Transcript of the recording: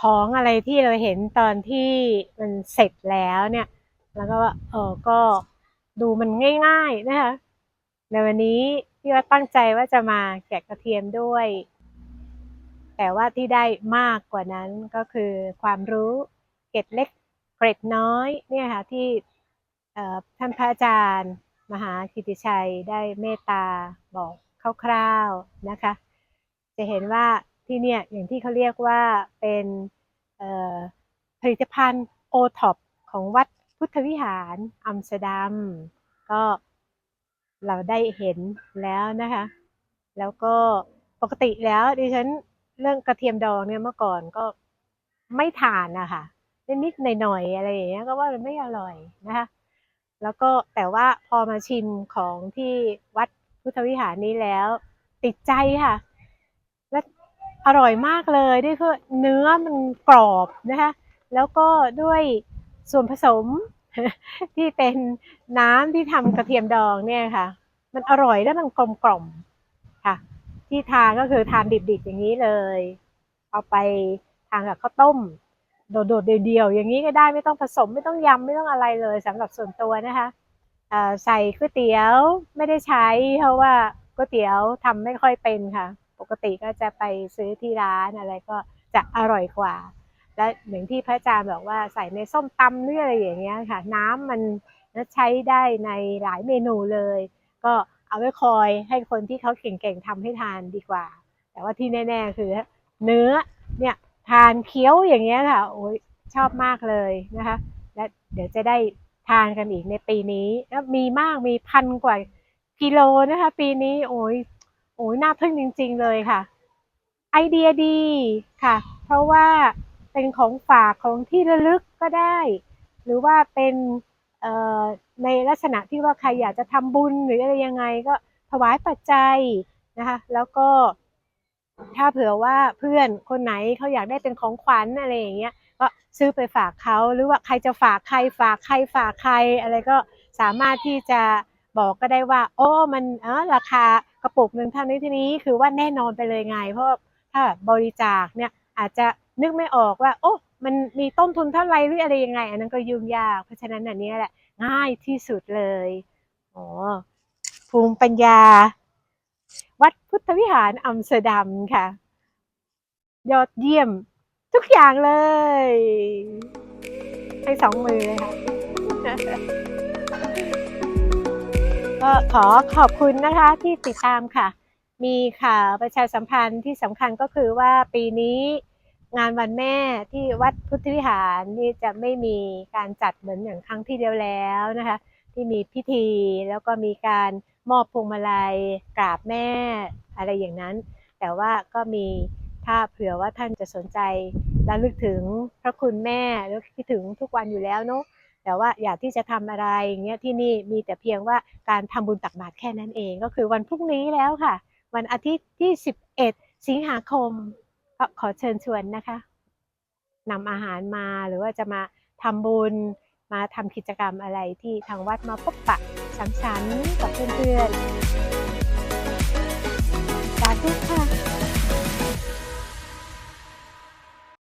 ของอะไรที่เราเห็นตอนที่มันเสร็จแล้วเนี่ย แล้วก็เออก็ดูมันง่ายๆนะคะในวันนี้พี่ว่าตั้งใจว่าจะมาแกะกระเทียมด้วย แต่ว่าที่ได้มากกว่านั้นก็คือความรู้เกร็ดเล็กเกร็ดน้อยเนี่ยค่ะที่ท่านพระอาจารย์ มหากิติชัยได้เมตตาบอกคร่าวๆนะคะ จะเห็นว่า ที่เนี่ยอย่างที่เขาเรียกว่าเป็นผลิตภัณฑ์โอท็อปของวัดพุทธวิหารอัมสเตอร์ดัมก็เราได้เห็นแล้วนะคะ แล้วก็ปกติแล้วดิฉันเรื่องกระเทียมดองเนี่ยเมื่อก่อนก็ไม่ทานนะคะนิดๆหน่อยๆอะไรอย่างเงี้ยก็ว่ามันไม่อร่อยนะคะ แล้วก็แต่ว่าพอมาชิมของที่วัดพุทธวิหารนี้แล้ว ติดใจค่ะ อร่อยมากเลยด้วยคือเนื้อมันกรอบนะคะแล้วก็ด้วยส่วนผสมที่เป็นน้ำที่ทำกระเทียมดองเนี่ยค่ะ มันอร่อยและมันกลมกล่อมค่ะ ที่ทานก็คือทานดิบๆอย่างนี้เลย เอาไปทานกับข้าวต้ม โดดๆเดียวๆอย่างนี้ก็ได้ไม่ต้องผสมไม่ต้องยำไม่ต้องอะไรเลยสำหรับส่วนตัวนะคะใส่ก๋วยเตี๋ยวไม่ได้ใช้เพราะว่าก๋วยเตี๋ยวทำไม่ค่อยเป็นค่ะ ปกติก็จะไปซื้อที่ร้านอะไรก็จะอร่อยกว่า และอย่างที่พระอาจารย์บอกว่าใส่ในส้มตำหรืออะไรอย่างเงี้ยค่ะ น้ำมันใช้ได้ในหลายเมนูเลย ก็เอาไว้คอยให้คนที่เขาเก่งๆทำให้ทานดีกว่า แต่ว่าที่แน่ๆคือเนื้อเนี่ยทานเคี้ยวอย่างเงี้ยค่ะโอ้ยชอบมากเลยนะคะ และเดี๋ยวจะได้ทานกันอีกในปีนี้แล้วมีมากมีพันกว่ากิโลนะคะ ปีนี้โอ้ย โอ้ยน่าทึ่งจริง ๆ เลยค่ะ ไอเดียดีค่ะ เพราะว่าเป็นของฝากของที่ระลึกก็ได้ หรือว่าเป็นในลักษณะที่ว่าใครอยากจะทำบุญหรืออะไรยังไงก็ถวายปัจจัยนะคะ แล้วก็ถ้าเผื่อว่าเพื่อนคนไหนเขาอยากได้เป็นของขวัญอะไรอย่างเงี้ยก็ซื้อไปฝากเขาหรือว่าใครจะฝากใครฝากใครฝากใครอะไรก็สามารถที่จะ บอกก็ได้ว่า โอ้มันเออราคากระปุกหนึ่งเท่านี้ทีนี้คือว่าแน่นอนไปเลยไง เพราะถ้าบริจาคเนี่ยอาจจะนึกไม่ออกว่า โอ้มันมีต้นทุนเท่าไรหรืออะไรยังไง อันนั้นก็ยุ่งยาก เพราะฉะนั้นอันนี้แหละง่ายที่สุดเลยอ๋อภูมิปัญญา วัดพุทธวิหารอัมสเตอร์ดัมค่ะ ยอดเยี่ยมทุกอย่างเลย ให้สองมือเลยค่ะ ก็ขอขอบคุณนะคะที่ติดตามค่ะ มีข่าวประชาสัมพันธ์ที่สำคัญก็คือว่าปีนี้งานวันแม่ที่วัดพุทธวิหารนี่จะไม่มีการจัดเหมือนอย่างครั้งที่เดียวแล้วนะคะ ที่มีพิธีแล้วก็มีการมอบพวงมาลัยกราบแม่อะไรอย่างนั้น แต่ว่าก็มีถ้าเผื่อว่าท่านจะสนใจระลึกถึงพระคุณแม่แล้วคิดถึงทุกวันอยู่แล้วเนาะ แต่ว่าอยากที่จะทำอะไรอย่างเงี้ยที่นี่มีแต่เพียงว่าการทำบุญตักบาตรแค่นั้นเอง ก็คือวันพรุ่งนี้แล้วค่ะ วันอาทิตย์ที่ 11 สิงหาคมก็ขอเชิญชวนนะคะนำอาหารมาหรือว่าจะมาทำบุญมาทำกิจกรรมอะไรที่ทางวัดมาพบปะสังสรรค์กับเพื่อนๆสาธุค่ะ